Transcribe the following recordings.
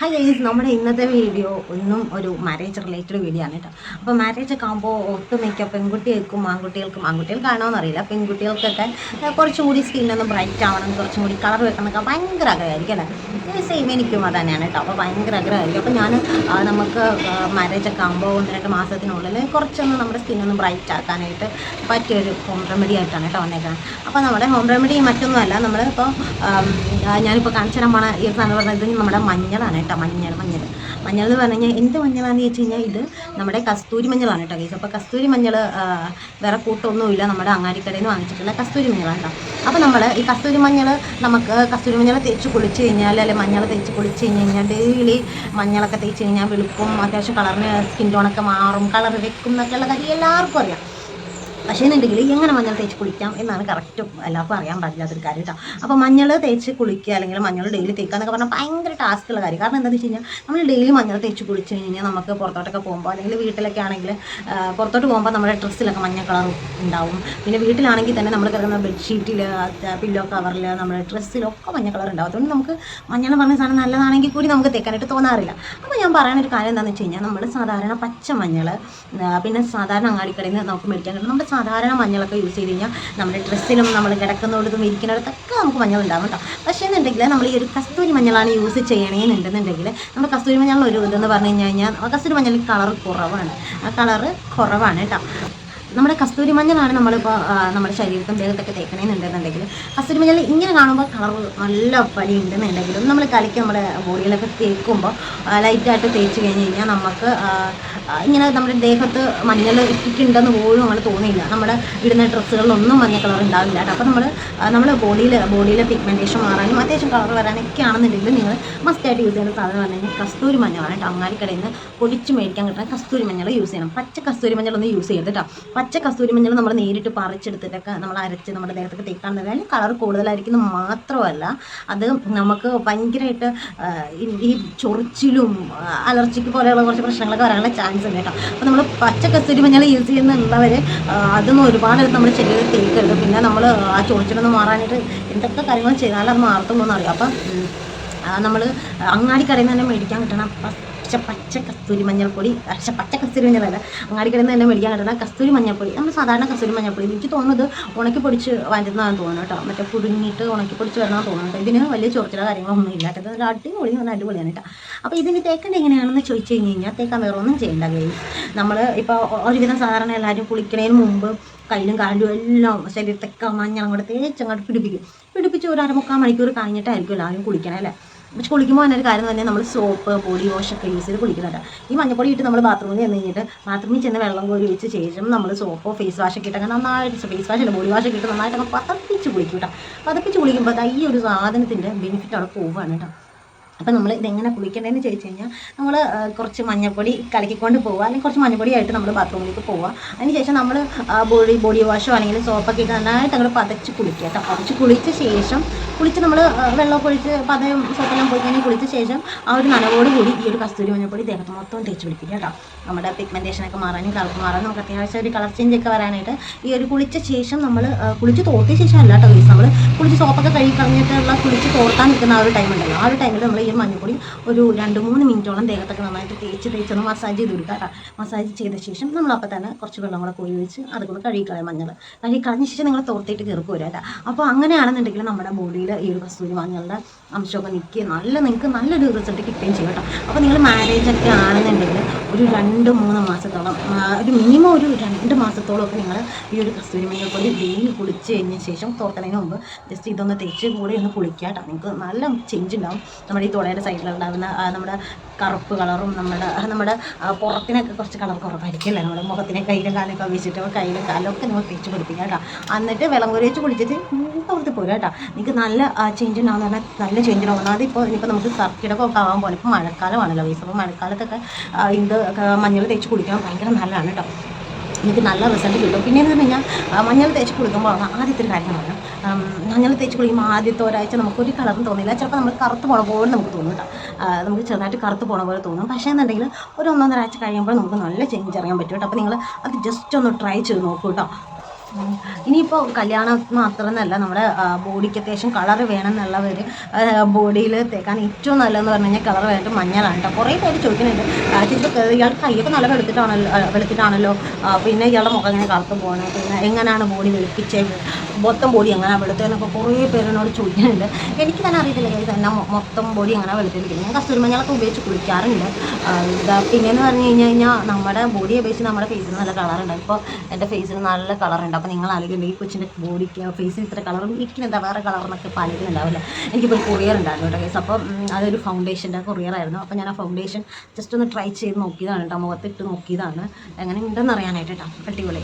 Hi guys നമ്മുടെ ഇന്നത്തെ video ഒന്നും ഒരു മാരേജ് റിലേറ്റഡ് വീഡിയോ ആണ് കേട്ടോ. അപ്പോൾ മാരേജ് ഒക്കെ ആകുമ്പോൾ ഒട്ടുമിക്ക പെൺകുട്ടികൾക്കും ആൺകുട്ടികൾക്കും ആൺകുട്ടികൾക്കാണോന്ന് അറിയില്ല. പെൺകുട്ടികൾക്കൊക്കെ കുറച്ചുകൂടി കുറച്ചും കൂടി സ്കിന്നൊന്ന് ബ്രൈറ്റ് ആവണം കുറച്ചും കൂടി കളർ വെക്കണമൊക്കെ ഭയങ്കര ആഗ്രഹമായിരിക്കും അല്ലേ? സെയിം എനിക്കും അത് തന്നെയാണ് കേട്ടോ. അപ്പോൾ ഭയങ്കര ആഗ്രഹമായിരിക്കും. അപ്പോൾ ഞാൻ നമുക്ക് മാരേജ് ഒക്കെ ആകുമ്പോൾ ഒന്ന് രണ്ട് മാസത്തിനുള്ളിൽ കുറച്ചൊന്ന് നമ്മുടെ സ്കിന്നൊന്ന് ബ്രൈറ്റ് ആക്കാനായിട്ട് പറ്റിയൊരു ഹോം റെമഡി ആയിട്ടാണ് കേട്ടോ വന്നേക്കുന്നത് അപ്പോൾ നമ്മുടെ ഹോം റെമഡി മറ്റൊന്നുമല്ല. നമ്മൾ ഇപ്പോൾ ഞാനിപ്പോൾ കാണിച്ചു തരാൻ പോണ ഈ സാധനം പറഞ്ഞത് നമ്മുടെ മഞ്ഞളാണ് കേട്ടോ മഞ്ഞൾ മഞ്ഞൾ. മഞ്ഞൾ എന്ന് പറഞ്ഞു കഴിഞ്ഞാൽ എന്ത് മഞ്ഞളാണെന്ന് ചോദിച്ചു കഴിഞ്ഞാൽ ഇത് നമ്മുടെ കസ്തൂരി മഞ്ഞളാണ് കേട്ടോ കേസ് അപ്പോൾ കസ്തൂരി മഞ്ഞൾ വേറെ കൂട്ടൊന്നുമില്ല നമ്മുടെ അങ്ങാടിക്കടയിൽ നിന്ന് വാങ്ങിച്ചിട്ടുള്ള കസ്തൂരി മഞ്ഞളാണ് കേട്ടോ. അപ്പോൾ നമ്മൾ ഈ കസ്തൂരി മഞ്ഞൾ നമുക്ക് കസ്തൂരി മഞ്ഞൾ തേച്ച് കുളിച്ച് കഴിഞ്ഞാൽ അല്ലെങ്കിൽ മഞ്ഞൾ തേച്ച് കുളിച്ച് കഴിഞ്ഞ് കഴിഞ്ഞാൽ ഡെയിലി മഞ്ഞളൊക്കെ തേച്ച് കഴിഞ്ഞാൽ വെളുപ്പും അത്യാവശ്യം കളറിന് സ്കിൻ ടോണൊക്കെ മാറും. കളർ വെക്കും എന്നൊക്കെയുള്ള കാര്യം എല്ലാവർക്കും അറിയാം. പക്ഷേ എന്നുണ്ടെങ്കിൽ എങ്ങനെ മഞ്ഞൾ തേച്ച് കുളിക്കാം എന്നാണ് കറക്റ്റ് എല്ലാവർക്കും അറിയാൻ പാടില്ലാത്തൊരു കാര്യം കേട്ടോ അപ്പോൾ മഞ്ഞൾ തേച്ച് കുളിക്കുക അല്ലെങ്കിൽ മഞ്ഞൾ ഡെയിലി തേക്കുക എന്നൊക്കെ പറഞ്ഞാൽ ഭയങ്കര ടാസ്ക്കുള്ള കാര്യം. കാരണം എന്താണെന്ന് വെച്ച് കഴിഞ്ഞാൽ നമ്മൾ ഡെയിലി മഞ്ഞൾ തേച്ച് കുളിച്ച് കഴിഞ്ഞാൽ നമുക്ക് പുറത്തോട്ടൊക്കെ പോകുമ്പോൾ അല്ലെങ്കിൽ വീട്ടിലൊക്കെ ആണെങ്കിൽ പുറത്തോട്ട് പോകുമ്പോൾ നമ്മുടെ ഡ്രസ്സിലൊക്കെ മഞ്ഞ കളർ ഉണ്ടാവും. പിന്നെ വീട്ടിലാണെങ്കിൽ തന്നെ നമ്മൾ കിടക്കുന്ന ബെഡ്ഷീറ്റിൽ പില്ലോ കവറിൽ നമ്മുടെ ഡ്രസ്സിലൊക്കെ മഞ്ഞ കളർ ഉണ്ടാവും. അതുകൊണ്ട് നമുക്ക് മഞ്ഞൾ പറഞ്ഞ സാധനം നല്ലതാണെങ്കിൽ കൂടി നമുക്ക് തേക്കാനായിട്ട് തോന്നാറില്ല. അപ്പോൾ ഞാൻ പറയാനൊരു കാര്യം എന്താണെന്ന് വെച്ച് കഴിഞ്ഞാൽ നമ്മൾ സാധാരണ പച്ച മഞ്ഞൾ പിന്നെ സാധാരണ അങ്ങാടിക്കടയിൽ നിന്ന് നമുക്ക് മേടിക്കാൻ കിട്ടും നമ്മുടെ സാധാരണ മഞ്ഞളൊക്കെ യൂസ് ചെയ്ത് കഴിഞ്ഞാൽ നമ്മുടെ ഡ്രസ്സിലും നമ്മൾ കിടക്കുന്നിടത്തും ഇരിക്കുന്നിടത്തൊക്കെ നമുക്ക് മഞ്ഞൾ ഉണ്ടാവും കേട്ടോ പക്ഷേ എന്നുണ്ടെങ്കിൽ നമ്മൾ ഈ ഒരു കസ്തൂരി മഞ്ഞളാണ് യൂസ് ചെയ്യണമെന്നുണ്ടെന്നുണ്ടെങ്കിൽ നമ്മുടെ കസ്തൂരി മഞ്ഞളിൽ ഒരു ഇതെന്ന് പറഞ്ഞു കഴിഞ്ഞ് കഴിഞ്ഞാൽ കസ്തൂരി മഞ്ഞളിൽ കളർ കുറവാണ്. ആ കളർ കുറവാണ് കേട്ടോ നമ്മുടെ കസ്തൂരി മഞ്ഞളാണ് നമ്മളിപ്പോൾ നമ്മുടെ ശരീരത്തും ദേഹത്തൊക്കെ തേക്കണമെന്നുണ്ടെന്നുണ്ടെങ്കിൽ കസ്തൂരി മഞ്ഞൾ ഇങ്ങനെ കാണുമ്പോൾ കളർ നല്ല പലി ഉണ്ടെന്നുണ്ടെങ്കിലും നമ്മൾ കലക്കി നമ്മുടെ ബോഡിയിലൊക്കെ തേക്കുമ്പോൾ ലൈറ്റായിട്ട് തേച്ച് കഴിഞ്ഞ് കഴിഞ്ഞാൽ നമുക്ക് ഇങ്ങനെ നമ്മുടെ ദേഹത്ത് മഞ്ഞൾ ഇട്ടിട്ടുണ്ടെന്ന് പോലും നമ്മൾ തോന്നിയില്ല. നമ്മുടെ ഇടുന്ന ഡ്രസ്സുകളിലൊന്നും മഞ്ഞ കളർ ഉണ്ടാവില്ല കേട്ടോ. അപ്പോൾ നമ്മൾ നമ്മുടെ ബോഡിയിൽ ബോഡിയിലെ പിഗ്മെന്റേഷൻ മാറാനും അത്യാവശ്യം കളർ വരാനൊക്കെ ആണെന്നുണ്ടെങ്കിൽ നിങ്ങൾ മസ്റ്റായിട്ട് യൂസ് ചെയ്യുന്ന സാധനം പറഞ്ഞു കഴിഞ്ഞാൽ കസ്തൂരി മഞ്ഞളാണ് കേട്ടോ. അങ്ങാടിക്കടയിൽ നിന്ന് പൊടിച്ച് മേടിക്കാൻ കിട്ടുന്ന കസ്തൂരി മഞ്ഞൾ യൂസ് ചെയ്യണം. പച്ച കസ്തൂരി മഞ്ഞളൊന്നും യൂസ് ചെയ്യരുത് കേട്ടോ. പച്ച കസ്തൂരി മഞ്ഞൾ നമ്മൾ നേരിട്ട് പറിച്ചെടുത്തിട്ടൊക്കെ നമ്മൾ അരച്ച് നമ്മുടെ ദേഹത്തൊക്കെ തേക്കാണെന്നുണ്ടെങ്കിൽ കളർ കൂടുതലായിരിക്കുന്നത് മാത്രമല്ല അത് നമുക്ക് ഭയങ്കരമായിട്ട് ഈ- ചൊറിച്ചിലും അലർജിക്ക് പോലെയുള്ള കുറച്ച് പ്രശ്നങ്ങളൊക്കെ വരാനുള്ള ചാൻസ് ഉണ്ട് കേട്ടോ. അപ്പോൾ നമ്മൾ പച്ച കസ്തൂരി മഞ്ഞൾ യൂസ് ചെയ്യുന്നുള്ളവർ അതൊന്നും ഒരുപാട് നമ്മുടെ ശരീരത്തിൽ തേക്കരുത്. പിന്നെ നമ്മൾ ആ ചൊറിച്ചിലൊന്ന് മാറാനായിട്ട് എന്തൊക്കെ കാര്യങ്ങൾ ചെയ്താലും അത് മാറത്തുള്ളൂ എന്നറിയാം അപ്പം നമ്മൾ അങ്ങാടിക്കടയിൽ നിന്ന് തന്നെ മേടിക്കാൻ കിട്ടണ പച്ച പച്ച കസ്തൂരി മഞ്ഞൾപ്പൊടി പക്ഷെ പച്ച കസ്തൂരി മഞ്ഞളല്ല അങ്ങാടിക്കടയിൽ നിന്ന് തന്നെ മേടിക്കാൻ കിട്ടുന്ന കസ്തൂരി മഞ്ഞൾപ്പൊടി. നമ്മൾ സാധാരണ കസ്തൂരി മഞ്ഞൾപ്പൊടി. എനിക്ക് തോന്നുന്നത് ഉണക്കി പൊടിച്ച് വരുന്നതാണെന്ന് തോന്നുന്നു കേട്ടോ. മറ്റേ പുഴുങ്ങിയിട്ട് ഉണക്കി പൊടിച്ച് വരണമെന്ന് തോന്നുന്നുണ്ട് ഇതിന് വലിയ ചോർച്ചയുടെ കാര്യങ്ങളൊന്നും ഇല്ല. കേട്ടോ ഇത് അടിപൊളി നല്ല അടിപൊളിയാണ് കേട്ടോ. അപ്പോൾ ഇതിന് തേക്കേണ്ട എങ്ങനെയാണെന്ന് ചോദിച്ചു കഴിഞ്ഞ് കഴിഞ്ഞാൽ തേക്കാൻ വേറെ ഒന്നും ചെയ്യേണ്ട കഴിയും നമ്മൾ ഇപ്പോൾ ഒരുവിധം സാധാരണ എല്ലാവരും കുളിക്കണതിന് മുമ്പ് കയ്യിലും കാലിലും എല്ലാം ശരീരത്തൊക്കെ മഞ്ഞൾ അങ്ങോട്ട് തേച്ച് അങ്ങോട്ട് പിടിപ്പിക്കും. പിടിപ്പിച്ച് ഒരു അരമുക്കാൽ മണിക്കൂർ കഴിഞ്ഞിട്ടായിരിക്കും എല്ലാവരും കുളിക്കണേ അല്ലേ? പക്ഷെ കുളിക്കുമ്പോൾ തന്നെ ഒരു കാര്യം തന്നെ നമ്മൾ സോപ്പ് ബോഡി വാഷ് ഒക്കെ യൂസ് ചെയ്ത് കുളിക്കുന്നുണ്ട് ഈ മഞ്ഞപ്പൊടി ഇട്ട് നമ്മൾ ബാത്റൂമിൽ ചെന്ന് കഴിഞ്ഞിട്ട് ബാത്റൂമിൽ ചെന്ന് വെള്ളം കോരി വെച്ച് ശേഷം നമ്മൾ സോപ്പോ ഫേസ് വാഷ് ഒക്കെ ഇട്ടൊക്കെ നന്നായിട്ട് ഫേസ് വാഷ് അല്ല ബോഡി വാഷ് ഒക്കെ ഇട്ട് നന്നായിട്ട് പതപ്പിച്ച് കുളിക്കും കേട്ടോ പതപ്പിച്ച് കുളിക്കുമ്പോൾ ഈ ഒരു സാധനത്തിന്റെ ബെനിഫിറ്റ് അവിടെ പോവുകയാണ് കേട്ടോ അപ്പോൾ നമ്മൾ ഇതെങ്ങനെ കുളിക്കേണ്ടതെന്ന് ചോദിച്ചു കഴിഞ്ഞാൽ നമ്മൾ കുറച്ച് മഞ്ഞൾപ്പൊടി കലക്കിക്കൊണ്ട് പോവുക അല്ലെങ്കിൽ കുറച്ച് മഞ്ഞൾപ്പൊടി ആയിട്ട് നമ്മൾ ബാത്റൂമിലേക്ക് പോവുക അതിനുശേഷം നമ്മൾ ബോഡി ബോഡി വാഷോ അല്ലെങ്കിൽ സോപ്പൊക്കെ ഇട്ട് നന്നായിട്ട് അങ്ങോട്ട് പതച്ച് കുളിക്കുക കേട്ടോ. പതച്ച് കുളിച്ച ശേഷം കുളിച്ച് നമ്മൾ വെള്ളമൊക്കെ ഒഴിച്ച് പതയും സോപ്പെല്ലാം പോയി കഴിഞ്ഞാൽ കുളിച്ച ശേഷം ആ ഒരു നനവോട് കൂടി ഈ ഒരു കസ്തൂരി മഞ്ഞൾപ്പൊടി ദേഹത്ത് മൊത്തം തേച്ച് പിടിപ്പിക്കുക കേട്ടോ. നമ്മുടെ പിഗ്മെന്റേഷനൊക്കെ മാറാനും കളർ മാറാനും നമുക്ക് അത്യാവശ്യം ഒരു കളർ ചേഞ്ച് ഒക്കെ വരാനായിട്ട് ഈ ഒരു കുളിച്ച ശേഷം നമ്മൾ കുളിച്ച് തോർത്തിയ ശേഷം അല്ല കേട്ടോ നമ്മൾ കുളിച്ച് സോപ്പൊക്കെ കഴുകി കളഞ്ഞിട്ടുള്ള കുളിച്ച് തോർത്താൻ നിൽക്കുന്ന ആ ഒരു ടൈം ഉണ്ടല്ലോ. ആ ഒരു ടൈമിൽ നമ്മൾ ഒരു മഞ്ഞൾപ്പൊടി ഒരു രണ്ട് മൂന്ന് മിനിറ്റോളം ദേഹത്തൊക്കെ നന്നായിട്ട് തേച്ച് തേച്ചൊന്ന് മസാജ് ചെയ്ത് കൊടുക്കുക കേട്ടോ. മസാജ് ചെയ്ത ശേഷം നമ്മൾ അപ്പം തന്നെ കുറച്ച് വെള്ളം കൂടെ കോരി വെച്ച് അതുകൊണ്ട് കഴുകി കളയാം മഞ്ഞൾ കഴുകി കളഞ്ഞ ശേഷം നിങ്ങൾ തോർത്തിട്ട് കയറി കേട്ടോ. അപ്പോൾ അങ്ങനെയാണെന്നുണ്ടെങ്കിൽ നമ്മുടെ ബോഡിയിൽ ഈ ഒരു കസ്തൂരി മഞ്ഞളുടെ അംശമൊക്കെ നിൽക്കുക നല്ല നിങ്ങൾക്ക് നല്ലൊരു റിസൾട്ട് കിട്ടുകയും ചെയ്യും കേട്ടോ. അപ്പോൾ നിങ്ങൾ മാരേജ് ഒക്കെ ആണെന്നുണ്ടെങ്കിൽ ഒരു രണ്ട് മൂന്ന് മാസത്തോളം ഒരു മിനിമം ഒരു രണ്ട് മാസത്തോളം ഒക്കെ നിങ്ങൾ ഈ ഒരു കസ്തൂരി മഞ്ഞൾ ഒരു ഡെയിലി കുളിച്ച് കഴിഞ്ഞ ശേഷം തോർത്തണതിന് മുമ്പ് ജസ്റ്റ് ഇതൊന്ന് തേച്ച് കൂടി ഒന്ന് കുളിക്കുക കേട്ടോ. നിങ്ങൾക്ക് നല്ല ചേഞ്ച് ഉണ്ടാവും. നമ്മുടെ ഈ തുടയുടെ സൈഡിലുണ്ടാകുന്ന ആ, നമ്മുടെ കറുപ്പ് കളറും നമ്മുടെ നമ്മുടെ പുറത്തിനൊക്കെ കുറച്ച് കളർ കുറവായിരിക്കും അല്ലേ? നമ്മുടെ മുഖത്തിനെ കയ്യിലും കാലൊക്കെ വെച്ചിട്ട് കയ്യിലും കാലൊക്കെ നിങ്ങൾ തേച്ച് പിടിപ്പിക്കുക കേട്ടോ. എന്നിട്ട് വെള്ളം കോരി വെച്ച് കുളിച്ചിട്ട് തോർത്ത് പോരുക കേട്ടോ. നിങ്ങൾക്ക് നല്ല ചേഞ്ച് ഉണ്ടാകുന്ന നല്ല ചേഞ്ച് ഉണ്ടാവും. ഒന്നാമത് ഇപ്പോൾ ഇനിയിപ്പോൾ നമുക്ക് കർക്കിടകമൊക്കെ ആവാൻ പോലെ. ഇപ്പോൾ മഴക്കാലമാണല്ലോ വയസ്സ് അപ്പോൾ മഴക്കാലത്തൊക്കെ ഇത് മഞ്ഞൾ തേച്ച് കുളിക്കാൻ ഭയങ്കര നല്ലതാണ് കേട്ടോ എനിക്ക് നല്ല റിസൾട്ട് കിട്ടും. പിന്നെ എന്ന് പറഞ്ഞാൽ മഞ്ഞൾ തേച്ച് കുളിക്കുമ്പോൾ ആദ്യത്തെ ഒരു കാര്യം പറഞ്ഞു മഞ്ഞൾ തേച്ച് കുളിക്കുമ്പോൾ ആദ്യത്തെ ഒരാഴ്ച നമുക്കൊരു കളറും തോന്നില്ല ചിലപ്പോൾ നമ്മൾ കറുത്ത് പോണ പോലെ നമുക്ക് തോന്നും കേട്ടോ നമുക്ക് ചെറുതായിട്ട് കറുത്ത് പോണ പോലെ തോന്നും. പക്ഷേ എന്നുണ്ടെങ്കിൽ ഒരു ഒന്നൊന്നര ആഴ്ച കഴിയുമ്പോൾ നമുക്ക് നല്ല ചേഞ്ച് അറിയാൻ പറ്റും കേട്ടോ അപ്പോൾ നിങ്ങൾ അത് ജസ്റ്റ് ഒന്ന് ട്രൈ ചെയ്ത് നോക്കൂ കേട്ടോ. ഇനിയിപ്പോൾ കല്യാണം മാത്രമെന്നല്ല നമ്മുടെ ബോഡിക്ക് അത്യാവശ്യം കളർ വേണം എന്നുള്ളവർ ബോഡിയിൽ തേക്കാൻ ഏറ്റവും നല്ലതെന്ന് പറഞ്ഞു കഴിഞ്ഞാൽ കളർ വേണ്ടിട്ട് മഞ്ഞളാണ് കേട്ടോ. കുറേ പേര് ചോദിക്കുന്നുണ്ട് ചേച്ചി ഇയാൾ കൈയൊക്കെ നല്ല വെളുത്തിട്ടാണല്ലോ വെളുത്തിട്ടാണല്ലോ പിന്നെ ഇയാളുടെ മുഖം എങ്ങനെ കറുത്ത് പോകണം പിന്നെ എങ്ങനെയാണ് ബോഡി വെളുപ്പിച്ചത് മൊത്തം ബോഡി എങ്ങനെയാണ് വെളുത്തതെന്നൊക്കെ കുറേ പേരെന്നോട് ചോദിക്കുന്നുണ്ട്. എനിക്ക് തന്നെ അറിയത്തില്ല guys, എന്നാ മൊത്തം ബോഡി എങ്ങനെ വെളുത്തിരിക്കുന്നത്. ഞാൻ കസ്തൂരി മഞ്ഞളൊക്കെ ഉപയോഗിച്ച് കുളിക്കാറുണ്ട്. പിന്നെ പിന്നെയെന്ന് പറഞ്ഞു കഴിഞ്ഞ് കഴിഞ്ഞാൽ നമ്മുടെ ബോഡിയെ അപേക്ഷിച്ച് നമ്മുടെ ഫേസിന് നല്ല കളറുണ്ട് ഇപ്പോൾ എന്റെ ഫേസിന് നല്ല കളറുണ്ട് അപ്പോൾ നിങ്ങൾ ആലോചിക്കും ഈ കൊച്ചിന്റെ ബോഡിക്ക് ഫേസിന് ഇത്ര കളറും എന്താ വേറെ കളർ എന്നൊക്കെ പാലിക്കുന്നുണ്ടാവില്ല. എനിക്കിപ്പോൾ കൊറിയർ ഉണ്ടായിരുന്നു കേട്ടോ കേസ് അപ്പോൾ അതൊരു ഫൗണ്ടേഷന്റെ കൊറിയർ ആയിരുന്നു. അപ്പോൾ ഞാൻ ആ ഫൗണ്ടേഷൻ ജസ്റ്റ് ഒന്ന് ട്രൈ ചെയ്ത് നോക്കിയതാണ് കേട്ടോ. മുഖത്തിട്ട് നോക്കിയതാണ്. എങ്ങനെ ഉണ്ടെന്ന് അറിയാനായിട്ട് കേട്ടോ. അടിപൊളി.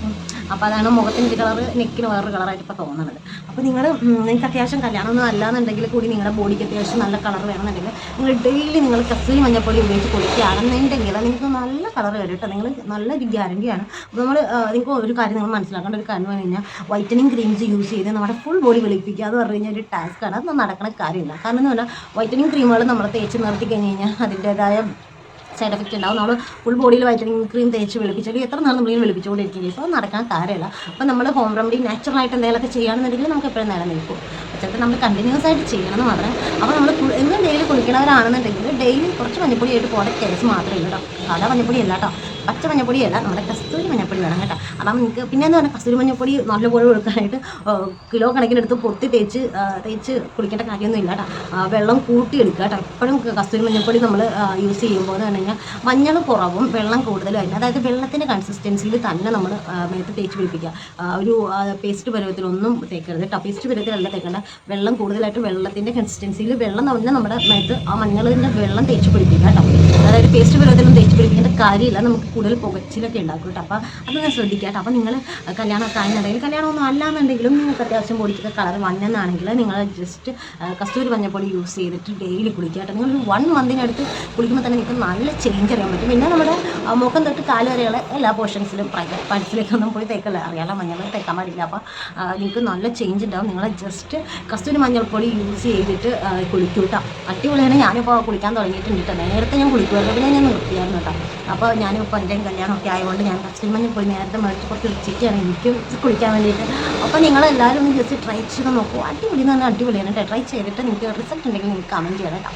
അപ്പോൾ അതാണ് മുഖത്തിന്റെ ഒരു കളർ നെക്കിന് വേറൊരു കളറായിട്ട് ഇപ്പോൾ തോന്നുന്നത്. അപ്പോൾ നിങ്ങൾ നിങ്ങൾക്ക് അത്യാവശ്യം കല്യാണമൊന്നും അല്ലാന്നുണ്ടെങ്കിൽ കൂടി നിങ്ങളുടെ ബോഡിക്ക് അത്യാവശ്യം നല്ല കളർ വേണമെന്നുണ്ടെങ്കിൽ നിങ്ങൾ ഡെയിലി നിങ്ങൾ കസ്തൂരി മഞ്ഞപ്പൊടി ഉപയോഗിച്ച് കുളിക്കുകയാണെന്നുണ്ടെങ്കിൽ നിങ്ങൾക്ക് നല്ല കളർ വരും കേട്ടോ. നിങ്ങൾ നല്ലൊരു ഗ്യാരണ്ടിയാണ് അപ്പോൾ നമ്മൾ നിങ്ങൾക്ക് ഒരു കാര്യം നിങ്ങൾ മനസ്സിലാക്കേണ്ട ഒരു കാര്യം പറഞ്ഞു കഴിഞ്ഞാൽ വൈറ്റനിങ് ക്രീംസ് യൂസ് ചെയ്ത് നമ്മുടെ ഫുൾ ബോഡി വെളുപ്പിക്കുക എന്ന് പറഞ്ഞു കഴിഞ്ഞാൽ ഒരു ടാസ്ക്കാണ് അത് നടക്കുന്ന കാര്യമില്ല. കാരണം എന്ന് പറഞ്ഞാൽ വൈറ്റനിങ് ക്രീമുകൾ നമ്മൾ തേച്ച് നിർത്തി കഴിഞ്ഞ് കഴിഞ്ഞാൽ അതിന്റേതായ സൈഡ് എഫക്റ്റ് ഉണ്ടാവും. നമ്മൾ ഫുൾ ബോഡിയിൽ വൈറ്റമിൻ ക്രീം തേച്ച് വെളുപ്പിച്ചാൽ എത്ര നാൾ നമ്മളിങ്ങനെ വെളുപ്പിച്ചുകൊണ്ടിരിക്കും അപ്പോൾ നടക്കാൻ കാര്യമല്ല. അപ്പോൾ നമ്മൾ ഹോം റെമഡി നാച്ചുറൽ ആയിട്ട് എന്തെങ്കിലുമൊക്കെ ചെയ്യുകയാണെന്നുണ്ടെങ്കിൽ നമുക്ക് എപ്പോഴും നേരം നിൽക്കും. ചിലപ്പോൾ നമ്മൾ കണ്ടിന്യൂസ് ആയിട്ട് ചെയ്യണമെന്ന് മാത്രം അപ്പോൾ നമ്മൾ എന്നും ഡെയിലി കുളിക്കണവരാണെന്നുണ്ടെങ്കിൽ ഡെയിലി കുറച്ച് മഞ്ഞപ്പൊടി ആയിട്ട് പോകേണ്ട കേസ് മാത്രമേ ഉള്ളൂ കേട്ടോ സാധാ മഞ്ഞപ്പൊടി അല്ല കേട്ടോ പച്ച മഞ്ഞപ്പൊടിയല്ല നമ്മുടെ കസ്തൂരി മഞ്ഞപ്പൊടി വേണം കേട്ടോ. അതാണ് നിങ്ങൾക്ക് പിന്നെ എന്ന് പറഞ്ഞാൽ കസ്തൂരി മഞ്ഞപ്പൊടി നല്ലപോലെ കൊടുക്കാനായിട്ട് കിലോ കണക്കിനെടുത്ത് പൊത്തി തേച്ച് തേച്ച് കുളിക്കേണ്ട കാര്യമൊന്നും ഇല്ല കേട്ടോ വെള്ളം കൂട്ടി എടുക്കുക കേട്ടോ എപ്പോഴും കസ്തൂരി മഞ്ഞപ്പൊടി നമ്മൾ യൂസ് ചെയ്യുമ്പോൾ എന്ന് കഴിഞ്ഞാൽ മഞ്ഞൾ കുറവും വെള്ളം കൂടുതലും അതിന് അതായത് വെള്ളത്തിന്റെ കൺസിസ്റ്റൻസിയിൽ തന്നെ നമ്മൾ മേത്ത് തേച്ച് പിടിപ്പിക്കുക. ഒരു പേസ്റ്റ് പരുവത്തിലൊന്നും തേക്കരുത് കേട്ടോ പേസ്റ്റ് പരുവത്തിലല്ല തേക്കേണ്ട. വെള്ളം കൂടുതലായിട്ട് വെള്ളത്തിന്റെ കൺസിസ്റ്റൻസിയിൽ വെള്ളം തന്നെ നമ്മുടെ മേത്ത് ആ മഞ്ഞളിന്റെ വെള്ളം തേച്ച് പിടിപ്പിക്കുക കേട്ടോ അതായത് പേസ്റ്റ് വെള്ളത്തിലൊന്നും തേച്ച് പിടിപ്പിക്കേണ്ട കാര്യമില്ല. നമുക്ക് കൂടുതൽ പുകച്ചിലൊക്കെ ഉണ്ടാക്കും കേട്ടോ. അപ്പോൾ അതൊന്ന് ശ്രദ്ധിക്കുക കേട്ടോ അപ്പോൾ നിങ്ങൾ കല്യാണമൊക്കെ ആയെന്നുണ്ടെങ്കിൽ കല്യാണമൊന്നും അല്ലാന്നുണ്ടെങ്കിലും നിങ്ങൾക്ക് അത്യാവശ്യം ബോഡിക്കൊക്കെ കളർ വന്നെന്നാണെങ്കിൽ നിങ്ങൾ ജസ്റ്റ് കസ്തൂരി മഞ്ഞപ്പൊടി യൂസ് ചെയ്തിട്ട് ഡെയിലി കുളിക്കുക കേട്ടോ. നിങ്ങൾ വൺ മന്തിനടുത്ത് കുളിക്കുമ്പോൾ തന്നെ നിങ്ങൾക്ക് നല്ല ചേഞ്ച് അറിയാൻ പറ്റും. പിന്നെ നമ്മുടെ മുഖം തൊട്ട് കാൽ വരെയുള്ള എല്ലാ പോർഷൻസിലും പഠിച്ചിലേക്കൊന്നും പോയി തേക്കല്ല. അറിയാലോ മഞ്ഞൾ തേക്കാൻ പാടില്ല. അപ്പോൾ നിങ്ങൾക്ക് നല്ല ചേഞ്ച് ഉണ്ടാവും. നിങ്ങൾ ജസ്റ്റ് കസ്തൂരി മഞ്ഞൾപ്പൊടി യൂസ് ചെയ്തിട്ട് കുളിക്കൂട്ടാം കുളിക്കൂ കേട്ടോ. അടിപൊളിയാണ്. ഞാനിപ്പോൾ കുളിക്കാൻ തുടങ്ങിയിട്ടുണ്ട് കേട്ടോ. നേരത്തെ ഞാൻ കുളിക്കുമായിരുന്നു പിന്നെ ഞാൻ നിർത്തിയായിരുന്നു കേട്ടോ. അപ്പോൾ ഞാനിപ്പോൾ എന്റെയും കല്യാണമൊക്കെ ആയതുകൊണ്ട് ഞാൻ ഫസ്റ്റ് മഞ്ഞ് പോയി നേരത്തെ മേടിച്ച് കുറച്ച് ഉച്ചയ്ക്കാണ് എനിക്കും കുളിക്കാൻ വേണ്ടിയിട്ട്. അപ്പോൾ നിങ്ങളെല്ലാവരും ഒന്ന് ജസ്റ്റ് ട്രൈ ചെയ്ത് നോക്കൂ. അടിപൊളി എന്ന് പറഞ്ഞാൽ അടിപൊളിയാണ് കേട്ടോ. ട്രൈ ചെയ്തിട്ട് നിങ്ങൾക്ക് റിസൾട്ട് ഉണ്ടെങ്കിൽ നിങ്ങൾക്ക് കമന്റ് ചെയ്യണം കേട്ടോ.